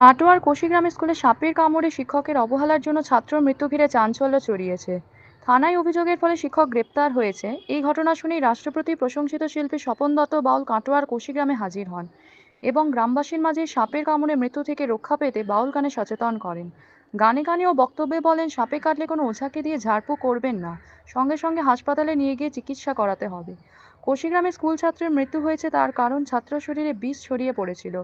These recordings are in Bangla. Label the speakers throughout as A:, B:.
A: কাটোয়ার কোশিগ্রাম স্কুলে সাপের কামড়ে শিক্ষকের অবহেলার জন্য ছাত্র মৃত্যু ঘিরে চাঞ্চল্য ছড়িয়েছে। থানায় অভিযোগের ফলে শিক্ষক গ্রেপ্তার হয়েছে। এই ঘটনা শুনেই রাষ্ট্রপতি প্রশংসিত শিল্পী স্বপন দত্ত বাউল কাটোয়ার কোশিগ্রামে হাজির হন এবং গ্রামবাসীর মাঝে সাপের কামড়ে মৃত্যু থেকে রক্ষা পেতে বাউল গানে সচেতন করেন। গানে গানে ও বক্তব্যে বলেন, সাপে কাটলে কোনো ওঝাকে দিয়ে ঝাড়ফুঁক করবেন না। সঙ্গে সঙ্গে হাসপাতালে নিয়ে গিয়ে চিকিৎসা করাতে হবে। কোশিগ্রামে স্কুল ছাত্রের মৃত্যু হয়েছে তার কারণ ছাত্র শরীরে বিষ ছড়িয়ে পড়েছিল।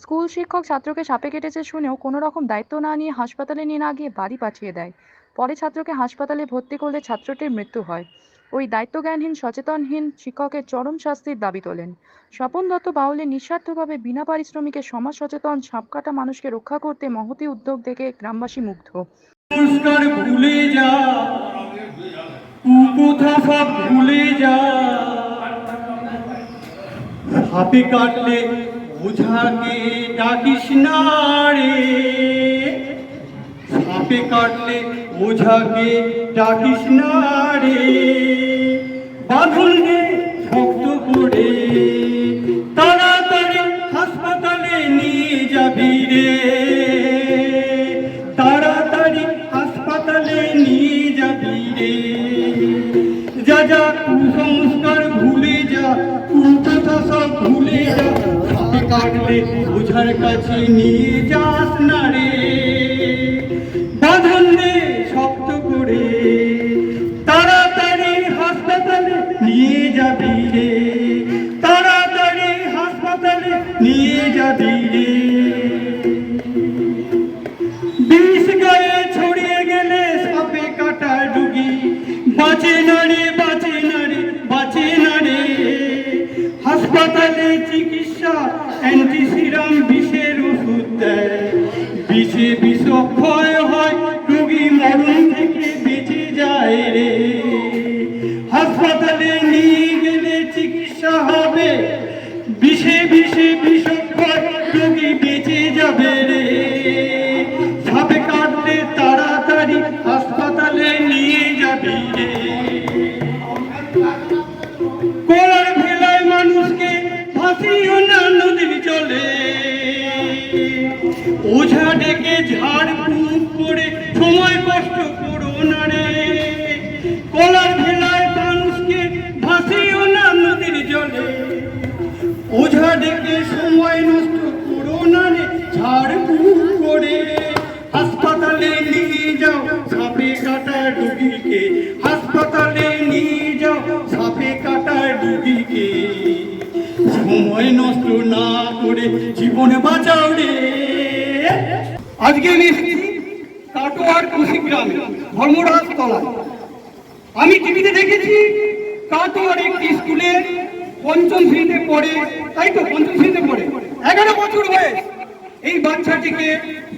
A: স্কুল শিক্ষক ছাত্রকে সাপে কেটেছে শুনেও কোনো রকম দায়িত্ব না নিয়ে হাসপাতালে নিয়ে না গিয়ে বাড়ি পাঠিয়ে দেয়। পরে ছাত্রকে হাসপাতালে ভর্তি করলে ছাত্রটির মৃত্যু হয়। ওই দায়িত্বজ্ঞানহীন, সচেতনহীন শিক্ষকের চরম শাস্তির দাবি তোলেন। স্বপন দত্ত বাউলের নিঃস্বার্থভাবে বিনা পারিশ্রমিকে সমাজ সচেতন, সাপকাটা মানুষকে রক্ষা করতে মহতি উদ্যোগ দেখে গ্রামবাসী মুগ্ধ।
B: ভুলে যা কাটলে ওঝাকে ডাকিস না রে। সাপে কাটলে ওঝাকে ডাকিস না রে। বাঁধন দে শক্ত করে তাড়াতাড়ি হাসপাতালে নিয়ে যাবি রে। তাড়াতাড়ি হাসপাতালে নিয়ে যাবি রে। যা যা কুসংস্কার ভুলে যা সাপে কাটলে ওঝার কাছে নিয়ে যাস না রে। বাঁধন শক্ত করে তাড়াতাড়ি হাসপাতালে নিয়ে যাবি রে। তাড়াতাড়ি হাসপাতালে নিয়ে যাবি রে। বিষ গায়ে ছড়িয়ে গেলে সাপে কাটা ডুগি বাঁচে অ্যান্টিসিরাম বিষের ওষুধ দেয়। বিষে বিষক্ষয় হয়, রোগী মরণ থেকে বেঁচে যায় রে। হাসপাতালে নিয়ে গেলে চিকিৎসা হবে। বিষে বিষে বিষক্ষয় রোগী বেঁচে যাবে রে। সাপে কাটলে তাড়াতাড়ি হাসপাতালে নিয়ে যাবি রে। ওঝা ডেকে ঝাড় ফুঁক করে, সময় কষ্ট করো না রে। কোলার ভেলায় মানুষকে ভাসিও না নদীর জলে। ওঝা ডেকে সময় নষ্ট করো না রে, ঝাড় ফুঁক করে। হাসপাতালে নিয়ে যাও সাপে কাটা রুগীকে। হাসপাতালে নিয়ে যাও সাপে কাটা রুগীকে। সময় নষ্ট না করে জীবন বাঁচাও রে। আজকে আমি এসেছি কাটোয়ার কুশিগ্রামে ধর্মরাজ তলায়। আমি টিভিতে দেখেছি কাটোয়ার একটি স্কুলে পঞ্চম শ্রেণীতে পড়ে, তাই তো পঞ্চম শ্রেণীতে পড়ে। এগারো বছর বয়স। এই বাচ্চাটিকে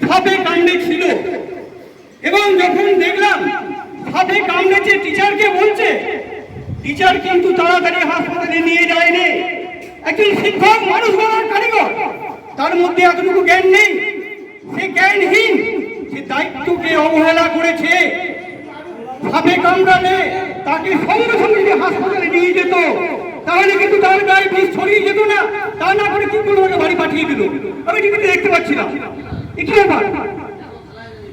B: সাপে কামড়েছিল এবং যখন দেখলাম সাপে কামড়েছে টিচারকে বলছে, টিচার কিন্তু তাড়াতাড়ি হাসপাতালে নিয়ে যায়নি। একজন শিক্ষক, মানুষ গড়ার কারিগর। তার মধ্যে এতটুকু জ্ঞান নেই সে জ্ঞানহীন সে দায়িত্বকে অবহেলা করেছে। সাপে কামড়ালে তাকে সঙ্গে সঙ্গে যে হাসপাতালে নিয়ে যেত। তাহলে কিন্তু তার গায়ে বিষ ছড়িয়ে যেত না। তা না করে কি বাড়ি পাঠিয়ে দিল? আমি টিভিতে দেখতে কি ব্যাপার?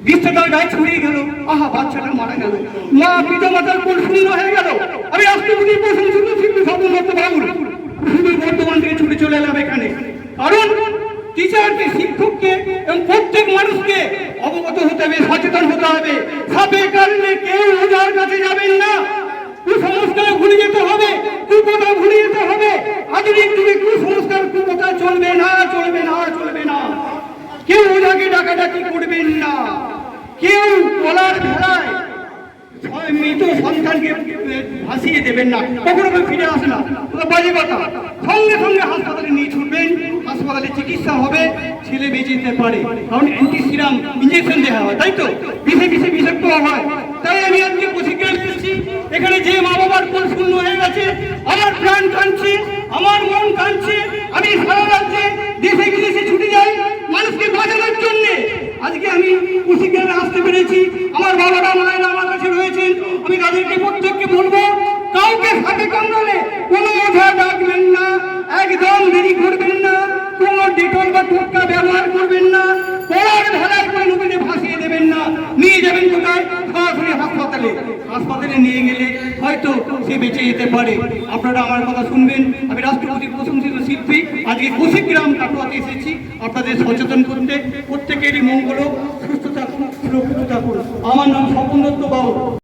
B: বিষটা তার গায়ে ছড়িয়ে গেল। আহা, বাচ্চাটা মারা গেল। মা, পিতা, মাতার শূন্য হয়ে গেল। আমি সর্বদত্ত বাবুর শুধু বর্তমান থেকে ছুটে চলে এলাম এখানে। কারণ টিচারকে শিক্ষককে এবং প্রত্যেক মানুষকে অবগত সচেতন হতে হবে। সাপে কারণে কেউ ওজার কাছে যাবেন না। কুসংস্কার ভুলে যেতে হবে কুপথা ভুলে যেতে হবে। আধুনিক যুগে কুসংস্কার কুপথা চলবে না চলবে না চলবে না। কেউ ওনাকে ডাকাডাকি করবেন না। কেউ কলার ভেলায় মৃত সন্তানকে ভাসিয়ে দেবেন না। কখনো ফিরে আসে না। বাজে কথা। সঙ্গে সঙ্গে হাসপাতালে নিয়ে ছুটবেন। হাসপাতালে চিকিৎসা হবে। ছেলে বেঁচে যেতে পারে, কারণ অ্যান্টি সিরাম ইঞ্জেকশন দেওয়া হয়, তাই তো? বিষে বিষে বিষাক্ত হয়। তাই আমি আজকে প্রশিক্ষণ এসেছি এখানে যে মা বাবার কোল শূন্য হয়ে গেছে, আমার প্রাণ কাঁদছে, আমার মন কাঁদছে, আমি সারা রাজ্যে দেশে বিদেশে ছুটে যাই, মানুষকে বাঁচানোর জন্য। আজকে আমি প্রশিক্ষণে আসতে পেরেছি। আমার বাবারা মায়েরা আমার কাছে রয়েছেন, আমি তাদেরকে প্রত্যেককে বলব, কাউকে হাতে কামড়ালে কোনো ওঝা ডাকবেন না, একদম দেরি করবেন ডিটল বা টুটকা ব্যবহার করবেন না পড়ার ঢালাই করে নদীতে ভাসিয়ে দেবেন না। নিয়ে যাবেন কোথায়? সরাসরি হাসপাতালে। হাসপাতালে নিয়ে গেলে হয়তো সে বেঁচে যেতে পারে। আপনারা আমার কথা শুনবেন। আমি রাষ্ট্রপতির প্রশংসিত শিল্পী। আজকে কোশিক গ্রাম কাটোয়াতে এসেছি আপনাদের সচেতন করতে। প্রত্যেকেরই মঙ্গল সুস্থ থাকুন সুরক্ষিত থাকুন আমার নাম স্বপন দত্ত বাবু।